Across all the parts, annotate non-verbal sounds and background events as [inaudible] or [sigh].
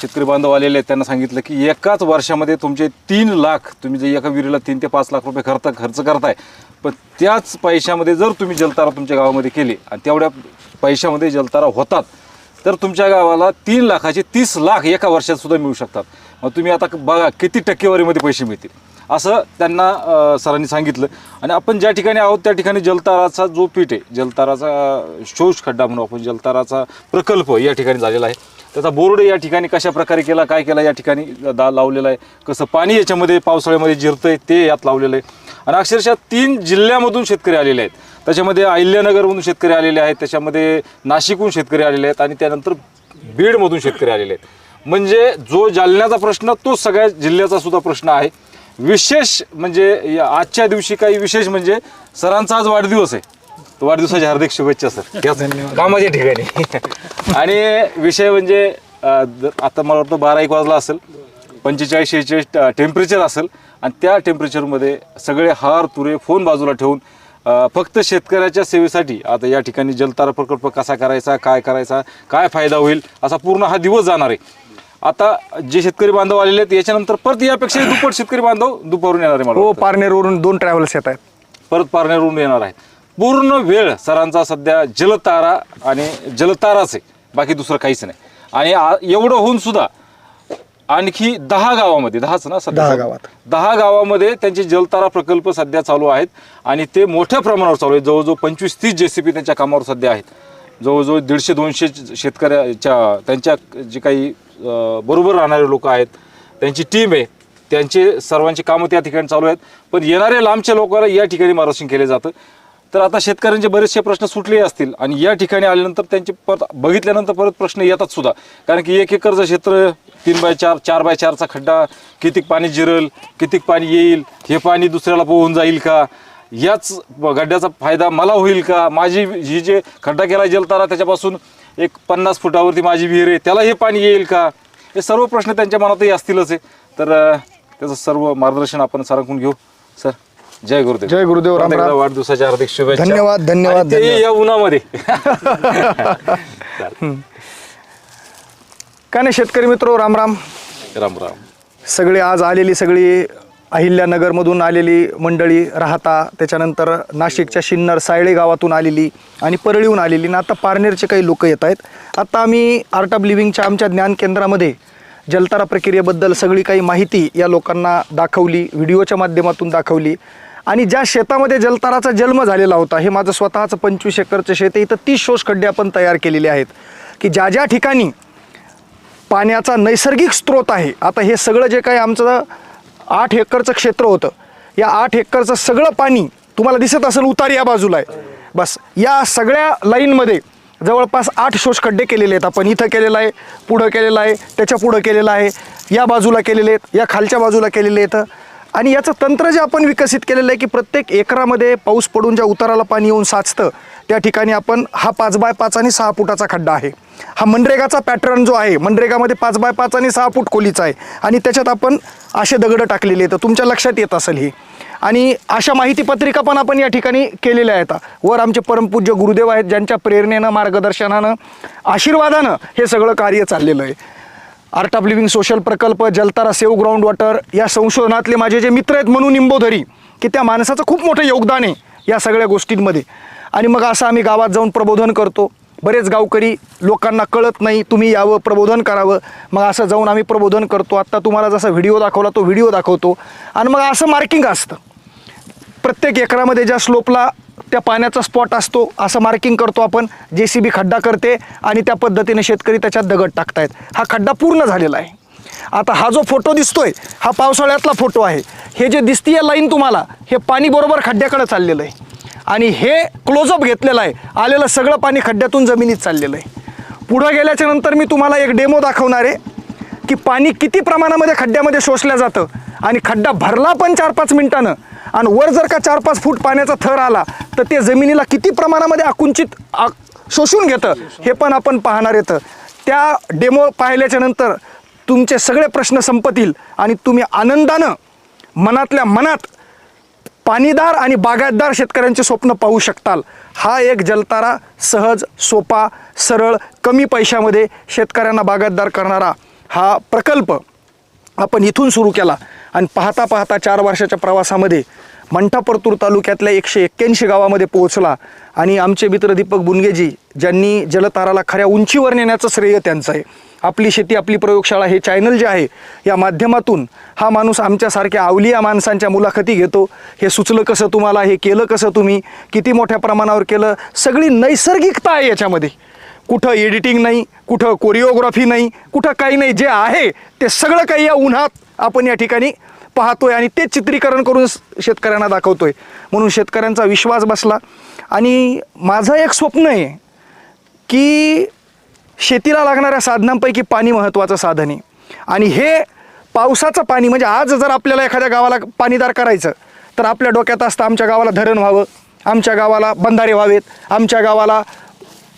शेतकरी बांधव आलेले आहेत त्यांना सांगितलं की एकाच वर्षामध्ये तुमचे तीन लाख तुम्ही जे एका विहिरीला तीन ते पाच लाख रुपये खर्च खर्च करताय पण त्याच पैशामध्ये जर तुम्ही जलतारा तुमच्या गावामध्ये केली आणि तेवढ्या पैशामध्ये जलतारा होतात तर तुमच्या गावाला तीन लाखाचे तीस लाख एका वर्षात सुद्धा मिळू शकतात. मग तुम्ही आता बघा किती टक्केवारीमध्ये पैसे मिळतील. असं त्यांना सरांनी सांगितलं. आणि आपण ज्या ठिकाणी आहोत त्या ठिकाणी जलताराचा जो पीठ आहे जलताराचा शोष खड्डा म्हणून आपण जलताराचा प्रकल्प या ठिकाणी झालेला आहे. त्याचा बोर्ड या ठिकाणी कशा प्रकारे केला काय केला या ठिकाणी? दा लावलेला आहे. कसं पाणी याच्यामध्ये पावसाळ्यामध्ये जिरतंय ते यात लावलेलं आहे. आणि अक्षरशः तीन जिल्ह्यामधून शेतकरी आलेले आहेत. त्याच्यामध्ये अहिल्यानगरमधून शेतकरी आलेले आहेत त्याच्यामध्ये नाशिकहून शेतकरी आलेले आहेत आणि त्यानंतर बीडमधून शेतकरी आलेले आहेत. म्हणजे जो जालन्याचा प्रश्न तो सगळ्या जिल्ह्याचा सुद्धा प्रश्न आहे. विशेष म्हणजे या आजच्या दिवशी काही विशेष म्हणजे सरांचा आज वाढदिवस आहे. वाढदिवसाच्या हार्दिक शुभेच्छा सर. याच [laughs] कामाच्या ठिकाणी. [laughs] आणि विषय म्हणजे अं, आता मला वाटतं बारा एक वाजला असेल. पंचेचाळीस शेहेचाळीस टेम्परेचर असेल. आणि त्या टेम्परेचरमध्ये सगळे हार तुरे फोन बाजूला ठेवून अ, फक्त शेतकऱ्याच्या सेवेसाठी आता या ठिकाणी जलतारा प्रकल्प कसा करायचा काय करायचा काय फायदा होईल असा पूर्ण हा दिवस जाणार आहे. आता जे शेतकरी बांधव आलेले आहेत याच्यानंतर परत यापेक्षा दुप्पट शेतकरी बांधव दुपारून येणार आहे मला हो वाटतं. पारनेरवरून दोन ट्रॅव्हल्स येत आहेत. परत पारनेरवरून येणार आहेत. पूर्ण वेळ सरांचा सध्या जलतारा आणि जलताराच आहे बाकी दुसरं काहीच नाही. आणि एवढं होऊन सुद्धा आणखी दहा गावामध्ये दहाच ना सध्या? दहा गावात. दहा गावामध्ये त्यांचे जलतारा प्रकल्प सध्या चालू आहेत आणि ते मोठ्या प्रमाणावर चालू आहेत. जवळजवळ पंचवीस तीस जेसीबी त्यांच्या कामावर सध्या आहेत. जवळजवळ दीडशे दोनशे शेतकऱ्याच्या त्यांच्या जे काही अं, बरोबर राहणारे लोक आहेत. त्यांची टीम आहे. त्यांचे सर्वांची कामं त्या ठिकाणी चालू आहेत. पण येणाऱ्या लांबच्या लोकांना या ठिकाणी मार्गदर्शन केले जातं. तर आता शेतकऱ्यांचे बरेचसे प्रश्न सुटले असतील आणि या ठिकाणी आल्यानंतर त्यांचे परत बघितल्यानंतर परत प्रश्न येतात सुद्धा. कारण की एक एकरचं क्षेत्र तीन बाय चार चार बाय चारचा खड्डा कितीक पाणी जिरल कितीक पाणी येईल हे पाणी दुसऱ्याला पोहून जाईल का? याच गड्ड्याचा फायदा मला होईल का? माझी ही जे खड्डा केला जलतारा त्याच्यापासून एक पन्नास फुटावरती माझी विहीर आहे त्याला हे पाणी येईल का? हे सर्व प्रश्न त्यांच्या मनातही असतीलच आहे. तर त्याचं सर्व मार्गदर्शन आपण सारखून घेऊ. सर. जय गुरुदेव. जय गुरुदेव, राम. वाढदिवसाच्या हार्दिक शुभेच्छा. धन्यवाद, धन्यवाद, आणि ते धन्यवाद. या उन्हामध्ये. [laughs] काय नाही शेतकरी मित्र राम राम. राम राम. सगळे आज आलेली सगळी अहिल्यानगरमधून आलेली मंडळी राहता त्याच्यानंतर नाशिकच्या शिन्नर सायळे गावातून आलेली आणि परळीहून आलेली. आणि आता पारनेरचे काही लोक येत आहेत. आता आम्ही आर्ट ऑफ लिव्हिंगच्या आमच्या ज्ञान केंद्रामध्ये जलतारा प्रक्रियेबद्दल सगळी काही माहिती या लोकांना दाखवली व्हिडिओच्या माध्यमातून दाखवली. आणि ज्या शेतामध्ये जलताराचा जन्म झालेला होता हे माझं स्वतःचं पंचवीस एकरचं शेत आहे. इथं तीस शोष खड्डे आपण तयार केलेले आहेत. की ज्या ज्या ठिकाणी पाण्याचा नैसर्गिक स्रोत आहे आता हे सगळं जे काही आमचं आठ एकरचं क्षेत्र होतं या आठ एकरचं सगळं पाणी तुम्हाला दिसत असेल उतार या बाजूला आहे. बस या सगळ्या लाईनमध्ये जवळपास आठ शोष खड्डे केलेले आहेत. आपण इथं केलेलं आहे पुढं केलेलं आहे त्याच्या पुढं केलेलं आहे या बाजूला केलेले आहेत या खालच्या बाजूला केलेले आहेत. आणि याचं तंत्र जे आपण विकसित केलेलं आहे की प्रत्येक एकरामध्ये पाऊस पडून ज्या उताराला पाणी येऊन साचतं त्या ठिकाणी आपण हा पाच बाय पाच आणि सहा फुटाचा खड्डा आहे. हा मनरेगाचा पॅटर्न जो आहे मनरेगामध्ये पाच बाय पाच आणि सहा फूट खोलीचा आहे आणि त्याच्यात आपण असे दगडं टाकलेले आहेत. तुमच्या लक्षात येत असेल हे. आणि अशा माहिती पत्रिका पण आपण या ठिकाणी केलेल्या आहेत. वर आमचे परमपूज्य गुरुदेव आहेत ज्यांच्या प्रेरणेनं मार्गदर्शनानं आशीर्वादानं हे सगळं कार्य चाललेलं आहे. आर्ट ऑफ लिव्हिंग सोशल प्रकल्प जलतारा सेव ग्राउंड वॉटर या संशोधनातले माझे जे मित्र आहेत म्हणून निंबोधरी की त्या माणसाचं खूप मोठं योगदान आहे या सगळ्या गोष्टींमध्ये. आणि मग असं आम्ही गावात जाऊन प्रबोधन करतो. बरेच गावकरी लोकांना कळत नाही तुम्ही यावं प्रबोधन करावं. मग असं जाऊन आम्ही प्रबोधन करतो. आत्ता तुम्हाला जसा व्हिडिओ दाखवला तो व्हिडिओ दाखवतो. आणि मग असं मार्किंग असतं. प्रत्येक एकरामध्ये ज्या स्लोपला त्या पाण्याचा स्पॉट असतो असं मार्किंग करतो आपण. जे सी बी खड्डा करते आणि त्या पद्धतीने शेतकरी त्याच्यात दगड टाकतायत. हा खड्डा पूर्ण झालेला आहे. आता हा जो फोटो दिसतोय हा पावसाळ्यातला फोटो आहे. हे जे दिसतीय लाईन तुम्हाला हे पाणी बरोबर खड्ड्याकडे चाललेलं आहे. आणि हे क्लोजअप घेतलेलं आहे. आलेलं सगळं पाणी खड्ड्यातून जमिनीत चाललेलं आहे. पुढं गेल्याच्यानंतर मी तुम्हाला एक डेमो दाखवणार आहे की पाणी किती प्रमाणामध्ये खड्ड्यामध्ये शोषलं जातं. आणि खड्डा भरला पण चार पाच मिनिटानं. आणि वर जर का चार पाच फूट पाण्याचा थर आला तर ते जमिनीला किती प्रमाणामध्ये आकुंचित आ शोषून घेतं हे पण आपण पाहणार येतं. त्या डेमो पाहिल्याच्या नंतर तुमचे सगळे प्रश्न संपतील आणि तुम्ही आनंदानं मनातल्या मनात पाणीदार आणि बागायतदार शेतकऱ्यांचे स्वप्न पाहू शकताल. हा एक जलतारा सहज सोपा सरळ कमी पैशामध्ये शेतकऱ्यांना बागायतदार करणारा हा प्रकल्प आपण इथून सुरू केला. आणि पाहता पाहता चार वर्षाच्या प्रवासामध्ये मंठा परतूर तालुक्यातल्या एकशे एक्क्याऐंशी गावामध्ये पोहोचला आणि आमचे मित्र दीपक बुनगेजी ज्यांनी जलताराला खऱ्या उंचीवर नेण्याचं श्रेय त्यांचं आहे. आपली शेती आपली प्रयोगशाळा हे चॅनल जे आहे या माध्यमातून हा माणूस आमच्यासारख्या आवलीया माणसांच्या मुलाखती घेतो. हे सुचलं कसं तुम्हाला? हे केलं कसं तुम्ही? किती मोठ्या प्रमाणावर केलं? सगळी नैसर्गिकता आहे याच्यामध्ये. कुठं एडिटिंग नाही कुठं कोरिओग्राफी नाही कुठं काही नाही. जे आहे ते सगळं काही या उन्हात आपण या ठिकाणी पाहतोय आणि ते चित्रीकरण करून शेतकऱ्यांना दाखवतोय. म्हणून शेतकऱ्यांचा विश्वास बसला. आणि माझं एक स्वप्न आहे की शेतीला लागणाऱ्या साधनांपैकी पाणी महत्त्वाचं साधन आहे. आणि हे पावसाचं पाणी म्हणजे आज जर आपल्याला एखाद्या गावाला पाणीदार करायचं तर आपल्या डोक्यात असतं आमच्या गावाला धरण व्हावं आमच्या गावाला बंधारे व्हावेत आमच्या गावाला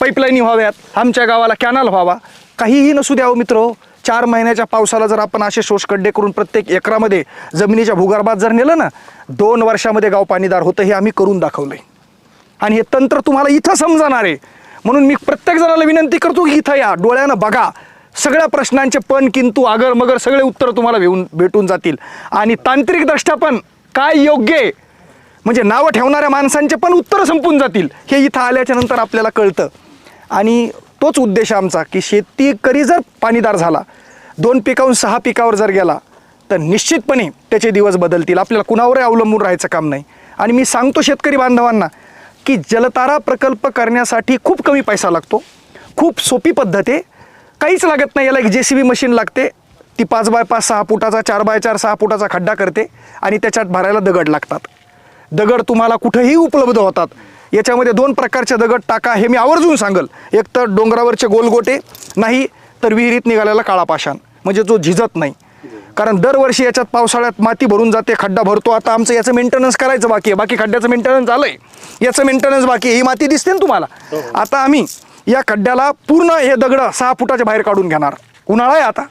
पाईपलाईनी व्हाव्यात आमच्या गावाला कॅनल व्हावा. काहीही नसू द्यावं मित्र. चार महिन्याच्या पावसाला जर आपण असे शोषखड्डे करून प्रत्येक एकरामध्ये जमिनीच्या भूगर्भात जर नेलं ना दोन वर्षामध्ये गाव पाणीदार होतं हे आम्ही करून दाखवलं आहे आणि हे तंत्र तुम्हाला इथं समजणार आहे. म्हणून मी प्रत्येक जणाला विनंती करतो की इथं या डोळ्यानं बघा. सगळ्या प्रश्नांचे पण किंतु आगर मगर सगळे उत्तर तुम्हाला भेऊन भेटून जातील. आणि तांत्रिकदृष्ट्या पण काय योग्य आहे? म्हणजे नावं ठेवणाऱ्या माणसांचे पण उत्तरं संपून जातील. हे इथं आल्याच्यानंतर आपल्याला कळतं. आणि तोच उद्देश आमचा की शेतीकरी जर पाणीदार झाला दोन पिकाहून सहा पिकावर जर गेला तर निश्चितपणे त्याचे दिवस बदलतील. आपल्याला कुणावरही अवलंबून राहायचं काम नाही. आणि मी सांगतो शेतकरी बांधवांना की जलतारा प्रकल्प करण्यासाठी खूप कमी पैसा लागतो. खूप सोपी पद्धत आहे. काहीच लागत नाही. याला एक जे सी बी मशीन लागते. ती पाच बाय पाच सहा फुटाचा चार बाय चार सहा फुटाचा खड्डा करते आणि त्याच्यात भरायला दगड लागतात. दगड तुम्हाला कुठंही उपलब्ध होतात. याच्यामध्ये दोन प्रकारचे दगड टाका हे मी आवर्जून सांगल. एक तर डोंगरावरचे गोलगोटे नाही तर विहिरीत निघालेला काळा पाषाण. म्हणजे जो झिजत नाही. कारण दरवर्षी याच्यात पावसाळ्यात माती भरून जाते खड्डा भरतो. आता आमचं याचं मेंटेनन्स करायचं बाकी आहे. बाकी खड्ड्याचं मेंटेनन्स झालंय. याचं मेंटेनन्स बाकी आहे. ही माती दिसते ना तुम्हाला? आता आम्ही या खड्ड्याला पूर्ण हे दगड सहा फुटाच्या बाहेर काढून घेणार. उन्हाळा आहे आता.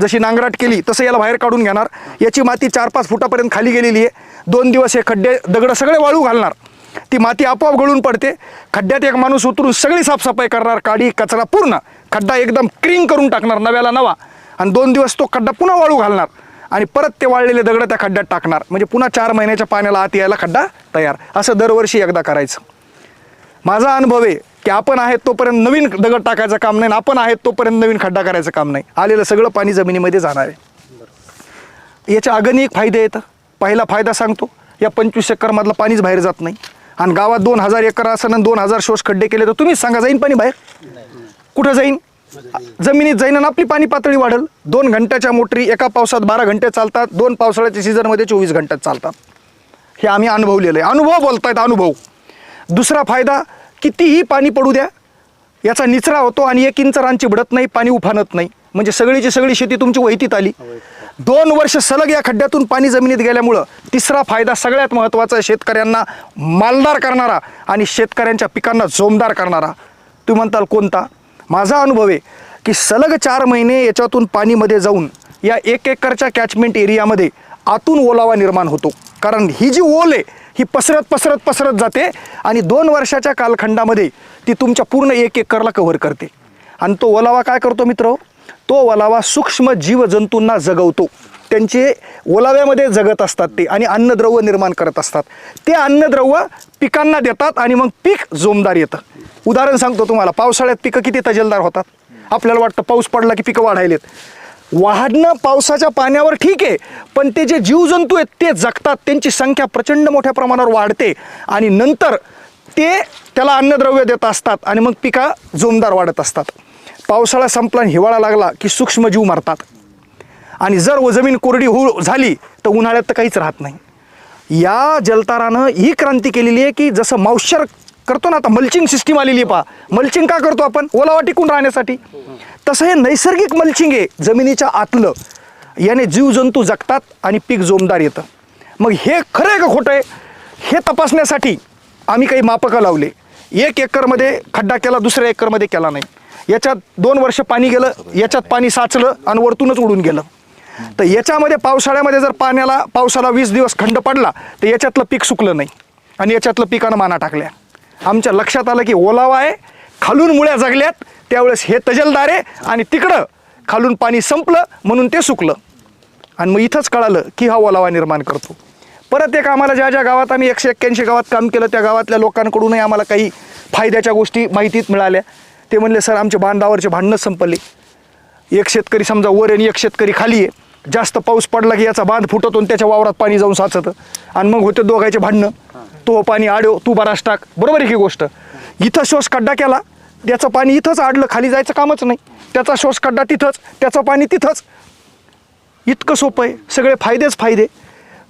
जशी नांगराट केली तसं याला बाहेर काढून घेणार. याची माती चार पाच फुटापर्यंत खाली गेलेली आहे. दोन दिवस हे खड्डे दगड सगळे वाळू घालणार. ती माती आपोआप गळून पडते. खड्ड्यात एक माणूस उतरून सगळी साफसफाई करणार काडी कचरा पूर्ण. खड्डा एकदम क्रीन करून टाकणार नव्याला नवा. आणि दोन दिवस तो खड्डा पुन्हा वाळू घालणार. आणि परत ते वाळलेले दगड त्या खड्ड्यात टाकणार. म्हणजे पुन्हा चार महिन्याच्या पाण्याला आत यायला खड्डा तयार. असं दरवर्षी एकदा करायचं. माझा अनुभव आहे की आपण आहेत तोपर्यंत नवीन दगड टाकायचं काम नाही आपण आहेत तोपर्यंत नवीन खड्डा करायचं काम नाही. आलेलं सगळं पाणी जमिनीमध्ये जाणार आहे. याचे अगणिक फायदे येतं पहिला फायदा सांगतो या पंचवीस एकरमधलं पाणीच बाहेर जात नाही. आणि गावात दोन हजार एकर असं आणि दोन हजार शोष खड्डे केले तर तुम्हीच सांगा जाईन पाणी बाहेर? कुठं जाईन? जमिनीत जाईन आणि आपली पाणी पातळी वाढेल. दोन घंट्याच्या मोटरी एका पावसात बारा घंटे चालतात. दोन पावसाळ्याच्या सीझनमध्ये चोवीस घंट्यात चालतात. हे आम्ही अनुभवलेलं आहे. अनुभव बोलतायत अनुभव. दुसरा फायदा कितीही पाणी पडू द्या याचा निचरा होतो आणि एक इंच रान चिबडत नाही पाणी उफानत नाही. म्हणजे सगळीची सगळी शेती तुमची वैतीत आली. दोन वर्ष सलग या खड्ड्यातून पाणी जमिनीत गेल्यामुळं तिसरा फायदा सगळ्यात महत्त्वाचा आहे शेतकऱ्यांना मालदार करणारा आणि शेतकऱ्यांच्या पिकांना जोमदार करणारा. तुम्ही म्हणताल कोणता? माझा अनुभव आहे की सलग चार महिने याच्यातून पाणीमध्ये जाऊन या एक एकरच्या कॅचमेंट एरियामध्ये आतून ओलावा निर्माण होतो. कारण ही जी ओल आहे ही पसरत पसरत पसरत जाते आणि दोन वर्षाच्या कालखंडामध्ये ती तुमच्या पूर्ण एक एकरला कव्हर करते. आणि तो ओलावा काय करतो मित्र? तो ओलावा सूक्ष्म जीवजंतूंना जगवतो. त्यांचे ओलाव्यामध्ये जगत असतात ते आणि अन्नद्रव्य निर्माण करत असतात. ते अन्नद्रव्य पिकांना देतात आणि मग पीक जोमदार येतं. उदाहरण सांगतो तुम्हाला पावसाळ्यात पिकं किती तजेलदार होतात? आपल्याला वाटतं पाऊस पडला की पिकं वाढायलेत. वाढणं पावसाच्या पाण्यावर ठीक आहे पण ते जे जीवजंतू आहेत ते जगतात त्यांची संख्या प्रचंड मोठ्या प्रमाणावर वाढते आणि नंतर ते त्याला अन्नद्रव्य देत असतात आणि मग पिका जोमदार वाढत असतात. पावसाळा संपला आणि हिवाळा लागला की सूक्ष्मजीव मरतात. आणि जर व जमीन कोरडी हो झाली तर उन्हाळ्यात तर काहीच राहत नाही. या जलतारानं ही क्रांती केलेली आहे की जसं मावशर करतो ना आता मल्चिंग सिस्टीम आलेली आहे पहा. मल्चिंग का करतो आपण? ओलावा टिकून राहण्यासाठी. तसं हे नैसर्गिक मल्चिंग आहे. जमिनीच्या आतलं याने जीवजंतू जगतात आणि पीक जोमदार येतं. मग हे खरं आहे का खोटं आहे? हे तपासण्यासाठी आम्ही काही मापकं लावले. एक एकरमध्ये खड्डा केला दुसऱ्या एकरमध्ये केला नाही. याच्यात दोन वर्ष पाणी गेलं याच्यात पाणी साचलं आणि वरतूनच उडून गेलं. तर याच्यामध्ये पावसाळ्यामध्ये जर पाण्याला पावसाला वीस दिवस खंड पडला तर याच्यातलं पीक सुकलं नाही आणि याच्यातलं पिकानं माना टाकल्या. आमच्या लक्षात आलं की ओलावा आहे खालून मुळ्या जगल्यात त्यावेळेस हे तजलदार आहे आणि तिकडं खालून पाणी संपलं म्हणून ते सुकलं. आणि मग इथंच कळालं की हा ओलावा निर्माण करतो. परत एक आम्हाला ज्या ज्या गावात आम्ही एकशे एक्क्याऐंशी गावात काम केलं त्या गावातल्या लोकांकडूनही आम्हाला काही फायद्याच्या गोष्टी माहितीत मिळाल्या. ते म्हणले सर आमचे बांधावरचे भांडणंच संपले. एक शेतकरी समजा वर आणि एक शेतकरी खाली आहे. जास्त पाऊस पडला की याचा बांध फुटतो आणि त्याच्या वावरात पाणी जाऊन साचतं. आणि मग होते दोघांचे भांडणं. तो पाणी आड्यो तू बराच टाक. बरोबर आहे की गोष्ट? इथं शोष खड्डा केला. त्याचं पाणी इथंच आडलं. खाली जायचं कामच नाही. त्याचा शोष खड्डा तिथंच. त्याचं पाणी तिथंच. इतकं सोपं आहे. सगळे फायदेच फायदे.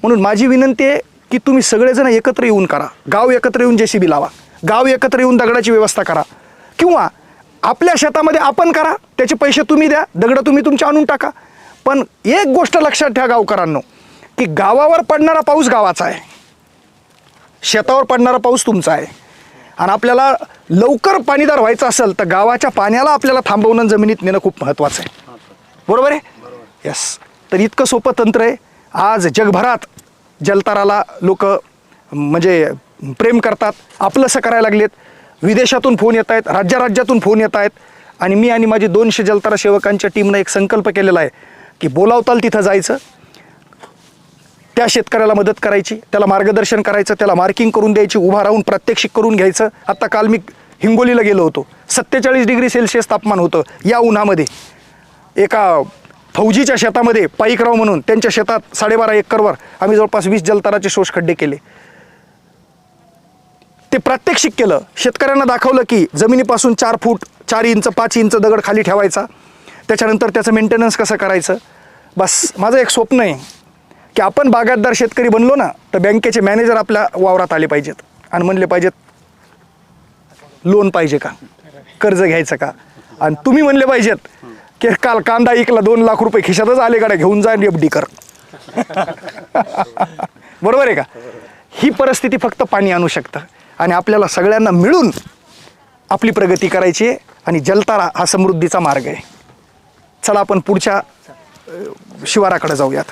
म्हणून माझी विनंती आहे की तुम्ही सगळेजण एकत्र येऊन करा. गाव एकत्र येऊन जे लावा. गाव एकत्र येऊन दगडाची व्यवस्था करा. किंवा आपल्या शेतामध्ये आपण करा त्याचे पैसे तुम्ही द्या दगडं तुम्ही तुमच्या आणून टाका. पण एक गोष्ट लक्षात ठेवा गावकरांनो की गावावर पडणारा पाऊस गावाचा आहे. शेतावर पडणारा पाऊस तुमचा आहे. आणि आपल्याला लवकर पाणीदार व्हायचं असेल तर गावाच्या पाण्याला आपल्याला थांबवणं जमिनीत नेणं खूप महत्त्वाचं आहे. बरोबर आहे? यस तर इतकं सोपं तंत्र आहे. आज जगभरात जलताराला लोक म्हणजे प्रेम करतात आपलंसं करायला लागलेत. विदेशातून फोन येत आहेत राज्याराज्यातून फोन येत आहेत. आणि मी आणि माझी दोनशे जलतारा सेवकांच्या टीमनं एक संकल्प केलेला आहे की बोलावताल तिथं जायचं त्या शेतकऱ्याला मदत करायची त्याला मार्गदर्शन करायचं त्याला मार्किंग करून द्यायची उभा राहून प्रात्यक्षिक करून घ्यायचं. आत्ता काल मी हिंगोलीला गेलो होतो. सत्तेचाळीस डिग्री सेल्सिअस तापमान होतं या उन्हामध्ये. एका फौजीच्या शेतामध्ये पाईकराव म्हणून त्यांच्या शेतात साडेबारा एकरवर आम्ही जवळपास वीस जलताराचे शोष खड्डे केले. ते प्रात्यक्षिक केलं. शेतकऱ्यांना दाखवलं की जमिनीपासून चार फूट चार इंच पाच इंच दगड खाली ठेवायचा. त्याच्यानंतर त्याचं मेंटेनन्स कसं करायचं? बस माझं एक स्वप्न आहे की आपण बागायतदार शेतकरी बनलो ना तर बँकेचे मॅनेजर आपल्या वावरात आले पाहिजेत आणि म्हणले पाहिजेत लोन पाहिजे का? कर्ज घ्यायचं का? आणि तुम्ही म्हणले पाहिजेत की काल कांदा इकला दोन लाख रुपये खिशातच आले गाड्या घेऊन जा आणि एफ डी कर. [laughs] बरोबर आहे का? ही परिस्थिती फक्त पाणी आणू शकतं. आणि आपल्याला सगळ्यांना मिळून आपली प्रगती करायची आहे आणि जलतारा हा समृद्धीचा मार्ग आहे. चला आपण पुढच्या शिवाराकडे जाऊयात.